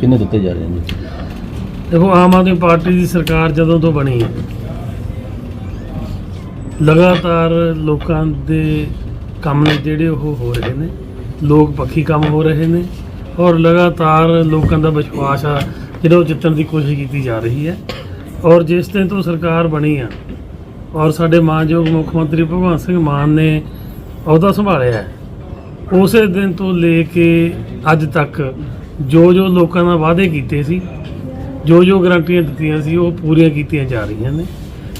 ਕਿੰਨੇ ਦਿੱਤੇ ਜਾ ਰਹੇ ਨੇ? ਦੇਖੋ, ਆਮ ਆਦਮੀ ਪਾਰਟੀ ਦੀ ਸਰਕਾਰ ਜਦੋਂ ਤੋਂ ਬਣੀ ਹੈ, ਲਗਾਤਾਰ ਲੋਕਾਂ ਦੇ ਕੰਮ ਨੇ ਜਿਹੜੇ ਉਹ ਹੋ ਰਹੇ ਨੇ, ਲੋਕ ਪੱਖੀ ਕੰਮ ਹੋ ਰਹੇ ਨੇ, ਔਰ ਲਗਾਤਾਰ ਲੋਕਾਂ ਦਾ ਵਿਸ਼ਵਾਸ ਆ, ਜਿਹੜਾ ਉਹ ਜਿੱਤਣ ਦੀ ਕੋਸ਼ਿਸ਼ ਕੀਤੀ ਜਾ ਰਹੀ ਹੈ। ਔਰ ਜਿਸ ਦਿਨ ਤੋਂ ਸਰਕਾਰ ਬਣੀ ਆ, ਔਰ ਸਾਡੇ ਮਾਨਯੋਗ ਮੁੱਖ ਮੰਤਰੀ ਭਗਵੰਤ ਸਿੰਘ ਮਾਨ ਨੇ ਅਹੁਦਾ ਸੰਭਾਲਿਆ ਉਸੇ ਦਿਨ ਤੋਂ ਲੈ ਕੇ ਅੱਜ ਤੱਕ ਜੋ ਜੋ ਲੋਕਾਂ ਨਾਲ ਵਾਅਦੇ ਕੀਤੇ ਸੀ, ਜੋ ਜੋ ਗਰੰਟੀਆਂ ਦਿੱਤੀਆਂ ਸੀ, ਉਹ ਪੂਰੀਆਂ ਕੀਤੀਆਂ ਜਾ ਰਹੀਆਂ ਨੇ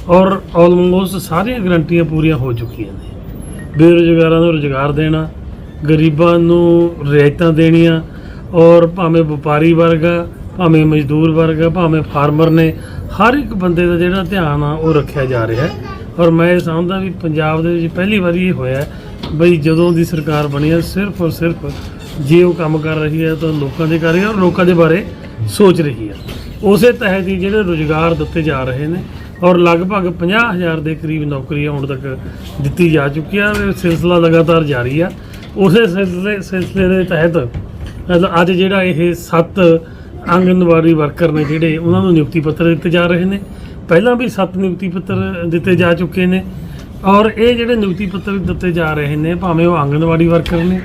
ਔਰ ਆਲਮੋਸਟ ਸਾਰੀਆਂ ਗਰੰਟੀਆਂ ਪੂਰੀਆਂ ਹੋ ਚੁੱਕੀਆਂ ਨੇ। ਬੇਰੁਜ਼ਗਾਰਾਂ ਨੂੰ ਰੁਜ਼ਗਾਰ ਦੇਣਾ, ਗਰੀਬਾਂ ਨੂੰ ਰਿਆਇਤਾਂ ਦੇਣੀਆਂ ਔਰ ਭਾਵੇਂ ਵਪਾਰੀ ਵਰਗ ਆ, ਭਾਵੇਂ ਮਜ਼ਦੂਰ ਵਰਗ ਆ, ਭਾਵੇਂ ਫਾਰਮਰ ਨੇ, ਹਰ ਇੱਕ ਬੰਦੇ ਦਾ ਜਿਹੜਾ ਧਿਆਨ ਆ, ਉਹ ਰੱਖਿਆ ਜਾ ਰਿਹਾ ਹੈ। ਔਰ ਮੈਂ ਇਹ ਸਮਝਦਾ ਵੀ ਪੰਜਾਬ ਦੇ ਵਿੱਚ ਪਹਿਲੀ ਵਾਰੀ ਇਹ ਹੋਇਆ ਬਈ ਜਦੋਂ ਦੀ ਸਰਕਾਰ ਬਣੀ ਹੈ, ਸਿਰਫ ਔਰ ਸਿਰਫ ਜੇ ਉਹ ਕੰਮ ਕਰ ਰਹੀ ਹੈ ਤਾਂ ਲੋਕਾਂ ਦੇ ਕਰ ਰਹੀ ਹੈ ਔਰ ਲੋਕਾਂ ਦੇ ਬਾਰੇ ਸੋਚ ਰਹੀ ਹੈ। ਉਸੇ ਤਹਿਤ ਹੀ ਜਿਹੜੇ ਰੁਜ਼ਗਾਰ ਦਿੱਤੇ ਜਾ ਰਹੇ ਨੇ ਔਰ ਲਗਭਗ 50000 ਦੇ ਕਰੀਬ ਨੌਕਰੀਆਂ ਹੁਣ ਤੱਕ ਦਿੱਤੀ ਜਾ ਚੁੱਕੀ ਚੁੱਕੀਆਂ ਇਹ ਸਿਲਸਿਲਾ ਲਗਾਤਾਰ ਜਾਰੀ ਆ ਉਸੇ ਸਿਲਸਿਲੇ ਸਿਲਸਿਲੇ ਦੇ ਤਹਿਤ ਅੱਜ ਜਿਹੜਾ ਇਹ ਸੱਤ ਆਂਗਨਵਾੜੀ ਵਰਕਰ ਨੇ ਜਿਹੜੇ, ਉਹਨਾਂ ਨੂੰ ਨਿਯੁਕਤੀ ਪੱਤਰ ਦਿੱਤੇ ਜਾ ਰਹੇ ਨੇ। ਪਹਿਲਾਂ ਵੀ ਸੱਤ ਨਿਯੁਕਤੀ ਪੱਤਰ ਦਿੱਤੇ ਜਾ ਚੁੱਕੇ ਨੇ ਔਰ ਇਹ ਜਿਹੜੇ ਨਿਯੁਕਤੀ ਪੱਤਰ ਦਿੱਤੇ ਜਾ ਰਹੇ ਨੇ, ਭਾਵੇਂ ਉਹ ਆਂਗਨਵਾੜੀ ਵਰਕਰ ਨੇ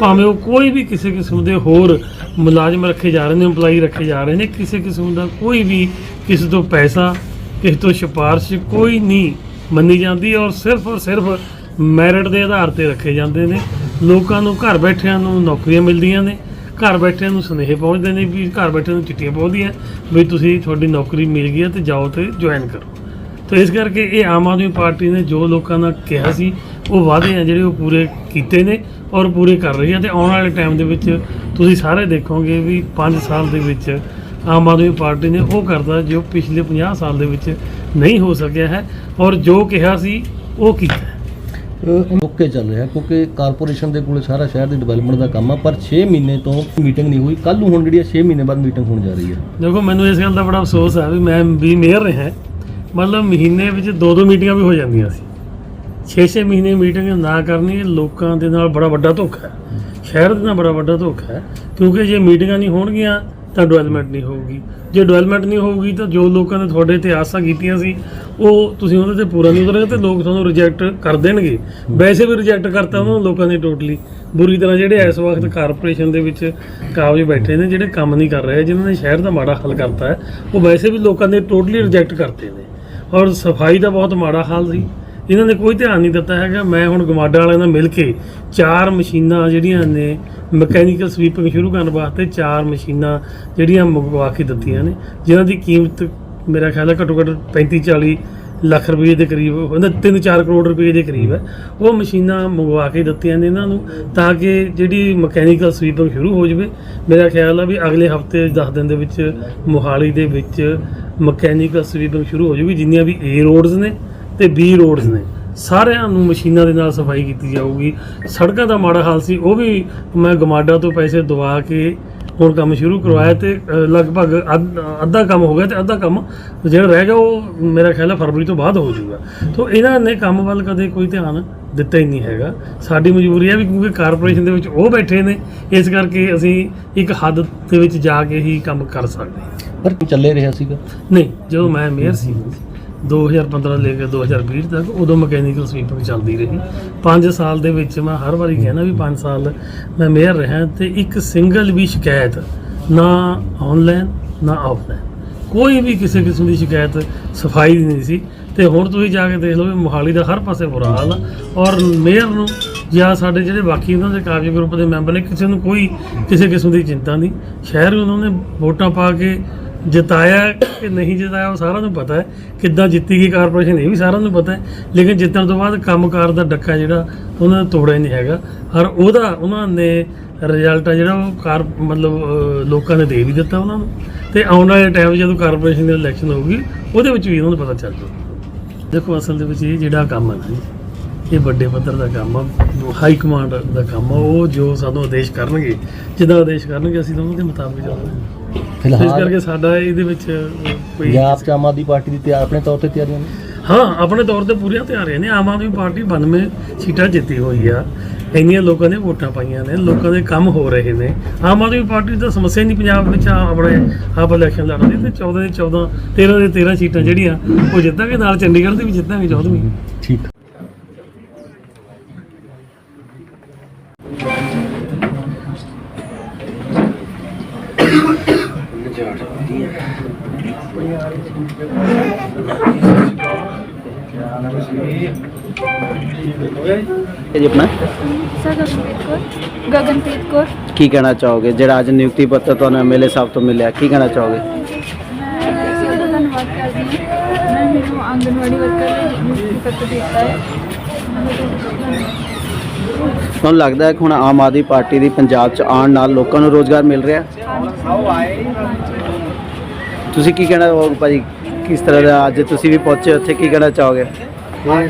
ਭਾਵੇਂ ਉਹ ਕੋਈ ਵੀ ਕਿਸੇ ਕਿਸਮ ਦੇ ਹੋਰ ਮੁਲਾਜ਼ਮ ਰੱਖੇ ਜਾ ਰਹੇ ਨੇ, EMPLOYEE ਰੱਖੇ ਜਾ ਰਹੇ ਨੇ, ਕਿਸੇ ਕਿਸਮ ਦਾ ਕੋਈ ਵੀ ਕਿਸੇ ਤੋਂ ਪੈਸਾ, ਕਿਸੇ ਤੋਂ ਸਿਫਾਰਿਸ਼ ਕੋਈ ਨਹੀਂ ਮੰਨੀ ਜਾਂਦੀ ਔਰ ਸਿਰਫ ਔਰ ਸਿਰਫ ਮੈਰਿਟ ਦੇ ਆਧਾਰ ਤੇ ਰੱਖੇ ਜਾਂਦੇ ਨੇ। ਲੋਕਾਂ ਨੂੰ, ਘਰ ਬੈਠਿਆਂ ਨੂੰ ਨੌਕਰੀਆਂ ਮਿਲਦੀਆਂ ਨੇ, ਘਰ ਬੈਠਿਆਂ ਨੂੰ ਸੁਨੇਹੇ ਪਹੁੰਚਦੇ ਨੇ ਵੀ ਘਰ ਬੈਠਿਆਂ ਨੂੰ ਚਿੱਠੀਆਂ ਪਹੁੰਚਦੀਆਂ ਵੀ ਤੁਸੀਂ ਤੁਹਾਡੀ ਨੌਕਰੀ ਮਿਲ ਗਈ ਹੈ ਤੇ ਜਾਓ ਤੇ ਜੁਆਇਨ ਕਰੋ। ਤਾਂ ਇਸ ਕਰਕੇ ਇਹ ਆਮ ਆਦਮੀ ਪਾਰਟੀ ਨੇ ਜੋ ਲੋਕਾਂ ਨਾਲ ਕਿਹਾ ਸੀ, ਉਹ ਵਾਅਦੇ ਆ ਜਿਹੜੇ ਉਹ ਪੂਰੇ ਕੀਤੇ ਨੇ। ਔਰ ਪੂਰੇ ਕਰ ਰਹੀ ਹੈ ਤੇ ਆਉਣ ਵਾਲੇ ਟਾਈਮ ਦੇ ਵਿੱਚ ਤੁਸੀਂ ਸਾਰੇ ਦੇਖੋਗੇ ਵੀ 5 ਸਾਲ ਦੇ ਵਿੱਚ ਆਮ ਆਦਮੀ ਪਾਰਟੀ ਨੇ ਉਹ ਕਰਦਾ ਜੋ ਪਿਛਲੇ 50 ਸਾਲ ਦੇ ਵਿੱਚ ਨਹੀਂ ਹੋ ਸਕਿਆ ਹੈ ਔਰ ਜੋ ਕਿਹਾ ਸੀ ਉਹ ਕੀਤਾ। ਓਕੇ ਚੱਲ ਰਿਹਾ ਕਿਉਂਕਿ ਕਾਰਪੋਰੇਸ਼ਨ ਦੇ ਕੋਲੇ ਸਾਰਾ ਸ਼ਹਿਰ ਦੀ ਡਿਵੈਲਪਮੈਂਟ ਦਾ ਕੰਮ ਆ ਪਰ 6 ਮਹੀਨੇ ਤੋਂ ਮੀਟਿੰਗ ਨਹੀਂ ਹੋਈ। ਕੱਲ ਨੂੰ ਹੁਣ ਜਿਹੜੀ 6 ਮਹੀਨੇ ਬਾਅਦ ਮੀਟਿੰਗ ਹੋਣ ਜਾ ਰਹੀ ਹੈ। ਦੇਖੋ ਮੈਨੂੰ ਇਸ ਗੱਲ ਦਾ ਬੜਾ ਅਫਸੋਸ ਹੈ ਵੀ ਮੈਂ ਵੀ ਮੇਅਰ ਰਿਹਾ ਮਤਲਬ ਮਹੀਨੇ ਵਿੱਚ ਦੋ ਦੋ ਮੀਟਿੰਗਾਂ ਵੀ ਹੋ ਜਾਂਦੀਆਂ ਸੀ। 6-6 ਮਹੀਨੇ ਮੀਟਿੰਗ ਨਾ ਕਰਨੀ ਲੋਕਾਂ ਦੇ ਨਾਲ ਬੜਾ ਵੱਡਾ ਧੋਖਾ ਹੈ। ਸ਼ਹਿਰ ਦੇ ਨਾਲ ਬੜਾ ਵੱਡਾ ਧੋਖਾ ਹੈ। ਕਿਉਂਕਿ ਜੇ ਮੀਟਿੰਗਾਂ ਨਹੀਂ ਹੋਣਗੀਆਂ, ਤਾਂ ਡਿਵੈਲਪਮੈਂਟ ਨਹੀਂ ਹੋਊਗੀ। ਜੇ ਡਿਵੈਲਪਮੈਂਟ ਨਹੀਂ ਹੋਊਗੀ, ਤਾਂ ਜੋ ਲੋਕਾਂ ਨੇ ਤੁਹਾਡੇ ਤੇ ਆਸਾਂ ਕੀਤੀਆਂ ਸੀ, ਉਹ ਤੁਸੀਂ ਉਹਦੇ ਤੇ ਪੂਰਾ ਨਹੀਂ ਉਤਰੋਗੇ ਤੇ ਲੋਕ ਤੁਹਾਨੂੰ ਰਿਜੈਕਟ ਕਰ ਦੇਣਗੇ। ਵੈਸੇ ਵੀ ਰਿਜੈਕਟ ਕਰਤਾ ਉਹਨਾਂ ਲੋਕਾਂ ਨੇ ਟੋਟਲੀ ਬੁਰੀ ਤਰ੍ਹਾਂ ਜਿਹੜੇ ਇਸ ਵਕਤ ਕਾਰਪੋਰੇਸ਼ਨ ਦੇ ਵਿੱਚ ਕਾਬਜ ਬੈਠੇ ਨੇ, ਜਿਹੜੇ ਕੰਮ ਨਹੀਂ ਕਰ ਰਹੇ, ਜਿਨ੍ਹਾਂ ਨੇ ਸ਼ਹਿਰ ਦਾ ਮਾੜਾ ਹੱਲ ਕਰਤਾ ਹੈ, ਉਹ ਵੈਸੇ ਵੀ ਲੋਕਾਂ ਨੇ ਟੋਟਲੀ ਰਿਜੈਕਟ ਕਰਤੇ ਨੇ। ਔਰ ਸਫ਼ਾਈ ਦਾ ਬਹੁਤ ਮਾੜਾ ਹਾਲ ਸੀ। ਇਹਨਾਂ ਨੇ ਕੋਈ ਧਿਆਨ ਨਹੀਂ ਦਿੱਤਾ ਹੈਗਾ, ਮੈਂ ਹੁਣ ਗਮਾਡਾ ਵਾਲਿਆਂ ਨਾਲ ਮਿਲ ਕੇ ਚਾਰ ਮਸ਼ੀਨਾਂ ਜਿਹੜੀਆਂ ਨੇ, ਮਕੈਨੀਕਲ ਸਵੀਪਿੰਗ ਸ਼ੁਰੂ ਕਰਨ ਵਾਸਤੇ ਚਾਰ ਮਸ਼ੀਨਾਂ ਜਿਹੜੀਆਂ ਮੰਗਵਾ ਕੇ ਦਿੱਤੀਆਂ ਨੇ, ਜਿਨ੍ਹਾਂ ਦੀ ਕੀਮਤ ਮੇਰਾ ਖਿਆਲ ਹੈ ਘੱਟੋ ਘੱਟ 35 40 ਲੱਖ ਰੁਪਏ ਦੇ ਕਰੀਬ ਹੁੰਦਾ 3-4 ਕਰੋੜ ਰੁਪਏ ਦੇ ਕਰੀਬ ਹੈ। ਉਹ ਮਸ਼ੀਨਾਂ ਮੰਗਵਾ ਕੇ ਦਿੱਤੀਆਂ ਨੇ ਇਹਨਾਂ ਨੂੰ, ਤਾਂ ਕਿ ਜਿਹੜੀ ਮਕੈਨੀਕਲ ਸਵੀਪਿੰਗ ਸ਼ੁਰੂ ਹੋ ਜਾਵੇ। ਮੇਰਾ ਖਿਆਲ ਆ ਵੀ ਅਗਲੇ ਹਫ਼ਤੇ 10 ਦਿਨ ਦੇ ਵਿੱਚ ਮੋਹਾਲੀ ਦੇ ਵਿੱਚ ਮਕੈਨੀਕਲ ਸਵੀਪਿੰਗ ਸ਼ੁਰੂ ਹੋ ਜਾਊਗੀ, ਜਿੰਨੀਆਂ ਵੀ ਏ ਰੋਡਸ ਨੇ। ਤੇ ਬੀ ਰੋਡਸ ਨੇ। ਸਾਰਿਆਂ ਨੂੰ ਮਸ਼ੀਨਾਂ ਦੇ ਨਾਲ ਸਫ਼ਾਈ ਕੀਤੀ ਜਾਊਗੀ। ਸੜਕਾਂ ਦਾ ਮਾੜਾ ਹਾਲ ਸੀ ਉਹ ਵੀ ਮੈਂ ਗਮਾਡਾ ਤੋਂ ਪੈਸੇ ਦਵਾ ਕੇ ਹੁਣ ਕੰਮ ਸ਼ੁਰੂ ਕਰਵਾਇਆ ਤੇ ਲਗਭਗ ਅੱਧ- ਕੰਮ ਹੋ ਗਿਆ ਤੇ ਅੱਧਾ ਕੰਮ ਜਿਹੜਾ ਰਹਿ ਗਿਆ ਉਹ ਮੇਰਾ ਖਿਆਲ ਹੈ ਫਰਵਰੀ ਤੋਂ ਬਾਅਦ ਹੋ ਜਾਊਗਾ। ਤੋਂ ਇਹਨਾਂ ਨੇ ਕੰਮ ਵੱਲ ਕਦੇ ਕੋਈ ਧਿਆਨ ਦਿੱਤਾ ਹੀ ਨਹੀਂ ਹੈਗਾ। ਸਾਡੀ ਮਜਬੂਰੀ ਹੈ ਵੀ ਕਿਉਂਕਿ ਕਾਰਪੋਰੇਸ਼ਨ ਦੇ ਵਿੱਚ ਉਹ ਬੈਠੇ ਨੇ ਇਸ ਕਰਕੇ ਅਸੀਂ ਇੱਕ ਹੱਦ ਦੇ ਵਿੱਚ ਜਾ ਕੇ ਹੀ ਕੰਮ ਕਰ ਸਕਦੇ ਪਰ ਚੱਲੇ ਰਿਹਾ ਸੀਗਾ। ਨਹੀਂ ਜਦੋਂ ਮੈਂ ਮੇਅਰ ਸੀ। 2015 ਲੈ ਕੇ 2020 ਤੱਕ ਉਦੋਂ ਮਕੈਨੀਕਲ ਸਵੀਪਿੰਗ ਚੱਲਦੀ ਰਹੀ। 5 ਸਾਲ ਦੇ ਵਿੱਚ ਮੈਂ ਹਰ ਵਾਰੀ ਕਹਿਣਾ ਵੀ 5 ਸਾਲ ਮੈਂ ਮੇਅਰ ਰਿਹਾ ਤੇ ਇੱਕ ਸਿੰਗਲ ਵੀ ਸ਼ਿਕਾਇਤ ਨਾ ਆਨਲਾਈਨ ਨਾ ਆਫਲਾਈਨ ਕੋਈ ਵੀ ਕਿਸੇ ਕਿਸਮ ਦੀ ਸ਼ਿਕਾਇਤ ਸਫ਼ਾਈ ਦੀ ਨਹੀਂ ਸੀ। ਤੇ ਹੁਣ ਤੁਸੀਂ ਜਾ ਕੇ ਦੇਖ ਲਓ ਵੀ ਮੋਹਾਲੀ ਦਾ ਹਰ ਪਾਸੇ ਬੁਰਾ ਹਾਲ ਆ ਔਰ ਮੇਅਰ ਨੂੰ ਜਾਂ ਸਾਡੇ ਜਿਹੜੇ ਬਾਕੀ ਉਹਨਾਂ ਦੇ ਕਾਰਜ ਗਰੁੱਪ ਦੇ ਮੈਂਬਰ ਨੇ ਕਿਸੇ ਨੂੰ ਕੋਈ ਕਿਸੇ ਕਿਸਮ ਦੀ ਚਿੰਤਾ ਨਹੀਂ। ਸ਼ਹਿਰ ਉਹਨਾਂ ਨੇ ਵੋਟਾਂ ਪਾ ਕੇ ਜਿਤਾਇਆ ਕਿ ਨਹੀਂ ਜਿਤਾਇਆ ਉਹ ਸਾਰਿਆਂ ਨੂੰ ਪਤਾ ਹੈ। ਕਿੱਦਾਂ ਜਿੱਤੀ ਗਈ ਕਾਰਪੋਰੇਸ਼ਨ ਇਹ ਵੀ ਸਾਰਿਆਂ ਨੂੰ ਪਤਾ ਹੈ। ਲੇਕਿਨ ਜਿੱਤਣ ਤੋਂ ਬਾਅਦ ਕੰਮਕਾਰ ਦਾ ਡੱਕਾ ਜਿਹੜਾ, ਉਹਨਾਂ ਨੇ ਤੋੜਿਆ ਨਹੀਂ ਹੈਗਾ। ਔਰ ਉਹਦਾ, ਉਹਨਾਂ ਨੇ ਰਿਜ਼ਲਟ ਆ ਜਿਹੜਾ ਉਹ ਕਾਰ, ਮਤਲਬ ਲੋਕਾਂ ਨੇ ਦੇ ਵੀ ਦਿੱਤਾ ਉਹਨਾਂ ਨੂੰ। ਤੇ ਆਉਣ ਵਾਲੇ ਟਾਈਮ ਜਦੋਂ ਕਾਰਪੋਰੇਸ਼ਨ ਦੀ ਇਲੈਕਸ਼ਨ ਹੋਊਗੀ, ਉਹਦੇ ਵਿੱਚ ਵੀ ਉਹਨਾਂ ਨੂੰ ਪਤਾ ਚੱਲ ਜਾਊਗਾ ਦੇਖੋ, ਅਸਲ ਦੇ ਵਿੱਚ ਇਹ ਜਿਹੜਾ ਕੰਮ ਹੈ ਨਾ ਇਹ ਵੱਡੇ ਪੱਧਰ ਦਾ ਕੰਮ ਆ ਹਾਈ ਕਮਾਂਡ ਦਾ ਕੰਮ ਆ। ਉਹ ਜੋ ਸਾਨੂੰ ਆਦੇਸ਼ ਕਰਨਗੇ, ਜਿੱਦਾਂ ਆਦੇਸ਼ ਕਰਨਗੇ, ਅਸੀਂ ਤਾਂ ਉਹਨਾਂ ਦੇ ਮੁਤਾਬਿਕ ਚੱਲਾਂਗੇ ਇਸ ਫਿਲਹਾਲ ਕਰਕੇ ਸਾਡਾ ਇਹਦੇ ਵਿੱਚ ਕੋਈ ਪੰਜਾਬ ਚ ਆਮ ਆਦਮੀ ਪਾਰਟੀ ਦੀ ਤਿਆਰ ਆਪਣੇ ਤੌਰ ਤੇ ਤਿਆਰੀਆਂ ਨੇ? ਹਾਂ ਆਪਣੇ ਤੌਰ ਤੇ ਪੂਰੀਆਂ ਤਿਆਰੀਆਂ ਨੇ। ਆਮ ਆਦਮੀ ਪਾਰਟੀ 92 ਸੀਟਾਂ ਜਿੱਤੀ ਹੋਈ ਆ। ਇੰਨੀਆਂ ਲੋਕਾਂ ਨੇ ਵੋਟਾਂ ਪਾਈਆਂ ਨੇ ਲੋਕਾਂ ਦੇ ਕੰਮ ਹੋ ਰਹੇ ਨੇ। ਆਮ ਆਦਮੀ ਪਾਰਟੀ ਦੀ ਸਮੱਸਿਆ ਨਹੀਂ ਪੰਜਾਬ ਵਿੱਚ ਆ- ਆਪਣੇ ਆਪ ਇਲੈਕਸ਼ਨ ਲੜਦੇ ਤੇ 14 ਦੇ 14 13 ਦੇ 13 ਸੀਟਾਂ ਜਿਹੜੀਆਂ ਉਹ ਜਿੱਤਾਂਗੇ ਨਾਲ ਚੰਡੀਗੜ੍ਹ ਦੀ ਵੀ ਜਿੱਤਾਂਗੇ 14ਵੀਂ ਠੀਕ। ਜੀ ਆਪਣਾ? ਸਰ ਗਗਨਪ੍ਰੀਤ ਕੌਰ ਗਗਨਪ੍ਰੀਤ ਕੌਰ। ਕੀ ਕਹਿਣਾ ਚਾਹੋਗੇ? ਜਿਹੜਾ ਅੱਜ ਨਿਯੁਕਤੀ ਪੱਤਰ ਤੁਹਾਨੂੰ ਐਮਐਲਏ ਸਾਹਿਬ ਤੋਂ ਮਿਲਿਆ ਕੀ ਕਹਿਣਾ ਚਾਹੋਗੇ? ਮੈਂ ਇਸੇ ਦਾ ਧੰਨਵਾਦ ਕਰਦੀ ਹਾਂ। ਮੈਂ ਮੈਨੂੰ ਆਂਗਨਵਾੜੀ ਵਰਕਰ ਲਈ ਨਿਯੁਕਤੀ ਪੱਤਰ ਦਿੱਤਾ ਹੈ। ਮੈਂ ਧੰਨਵਾਦ ਤੁਹਾਨੂੰ ਲੱਗਦਾ ਹੈ ਕਿ ਹੁਣ ਆਮ ਆਦਮੀ ਪਾਰਟੀ ਦੀ ਪੰਜਾਬ 'ਚ ਆਉਣ ਨਾਲ ਲੋਕਾਂ ਨੂੰ ਰੋਜ਼ਗਾਰ ਮਿਲ ਰਿਹਾ? ਤੁਸੀਂ ਕੀ ਕਹਿਣਾ ਚਾਹੋਗੇ ਭਾਜੀ? ਕਿਸ ਤਰ੍ਹਾਂ ਦਾ ਅੱਜ ਤੁਸੀਂ ਵੀ ਪਹੁੰਚੇ ਉੱਥੇ ਕੀ ਕਹਿਣਾ ਚਾਹੋਗੇ? ਇਹ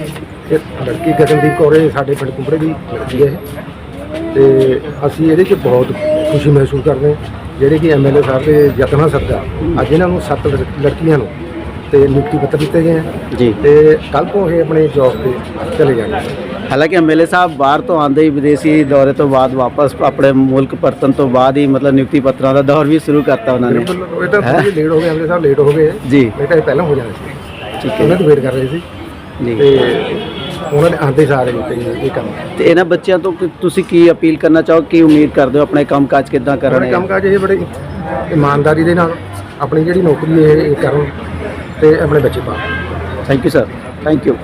ਇਹ ਲੜਕੀ ਗਗਨਦੀਪ ਕੌਰ ਇਹ ਸਾਡੇ ਪਿੰਡ ਕੁੰਬੜੇ ਦੀ ਲੜਕੀ ਹੈ। ਇਹ। ਤੇ ਅਸੀਂ ਇਹਦੇ 'ਚ ਬਹੁਤ ਖੁਸ਼ੀ ਮਹਿਸੂਸ ਕਰਦੇ ਹਾਂ। ਜਿਹੜੇ ਕਿ ਐਮਐਲਏ ਸਾਹਿਬ ਦੇ ਯਤਨਾਂ ਸਦਕਾ ਅੱਜ ਇਹਨਾਂ ਨੂੰ ਸੱਤ ਲੜ- ਲੜਕੀਆਂ ਨੂੰ ਤੇ ਨਿਯੁਕਤੀ ਪੱਤਰ ਦਿੱਤੇ ਗਏ ਹੈ ਜੀ। ਤੇ ਕੱਲ ਤੋਂ ਇਹ ਆਪਣੇ ਜੌਬ ਤੇ ਚਲੇ ਜਾਣਗੇ। ਹਾਲਾਂਕਿ ਐਮਐਲਏ ਸਾਹਿਬ ਬਾਹਰ ਤੋਂ ਆਉਂਦੇ ਹੀ ਵਿਦੇਸ਼ੀ ਦੌਰੇ ਤੋਂ ਬਾਅਦ ਵਾਪਸ ਆਪਣੇ ਮੁਲਕ ਪਰਤਨ ਤੋਂ ਬਾਅਦ ਹੀ ਮਤਲਬ ਨਿਯੁਕਤੀ ਪੱਤਰਾਂ ਦਾ ਦੌਰ ਵੀ ਸ਼ੁਰੂ ਕਰਤਾ ਉਹਨਾਂ ਨੇ। ਬਿਲਕੁਲ ਇਹ ਤਾਂ ਥੋੜੀ ਲੇਟ ਹੋ ਗਏ ਐਮਐਲਏ ਸਾਹਿਬ ਲੇਟ ਹੋ ਗਏ। ਜੀ। ਤਾਂ ਇਹ ਪਹਿਲਾਂ ਹੋ ਜਾਣਾ ਸੀ। ਠੀਕ ਉਹਨਾਂ ਹੈ ਦੀ ਵੇਟ ਕਰ ਰਹੇ ਸੀ। ਜੀ। ਤੇ ਉਹਨਾਂ ਨੇ ਆਂਦੇ ਸਾਰੇ ਇਹ ਕੰਮ। ਤੇ ਇਹਨਾਂ ਬੱਚਿਆਂ ਤੋਂ ਤੁਸੀਂ ਕੀ ਅਪੀਲ ਕਰਨਾ ਚਾਹੋ ਕੀ ਉਮੀਦ ਕਰਦੇ ਹੋ ਆਪਣੇ ਕੰਮਕਾਜ ਕਿੱਦਾਂ ਕਰਨੇ ਕੰਮ ਕਾਜ ਇਹ ਬੜੇ ਇਮਾਨਦਾਰੀ ਦੇ ਨਾਲ ਆਪਣੀ ਜਿਹੜੀ ਨੌਕਰੀ ਇਹ ਇਹ ਕਰਨ ਤੇ ਆਪਣੇ ਬੱਚੇ ਪਾਲਣ thank you sir thank you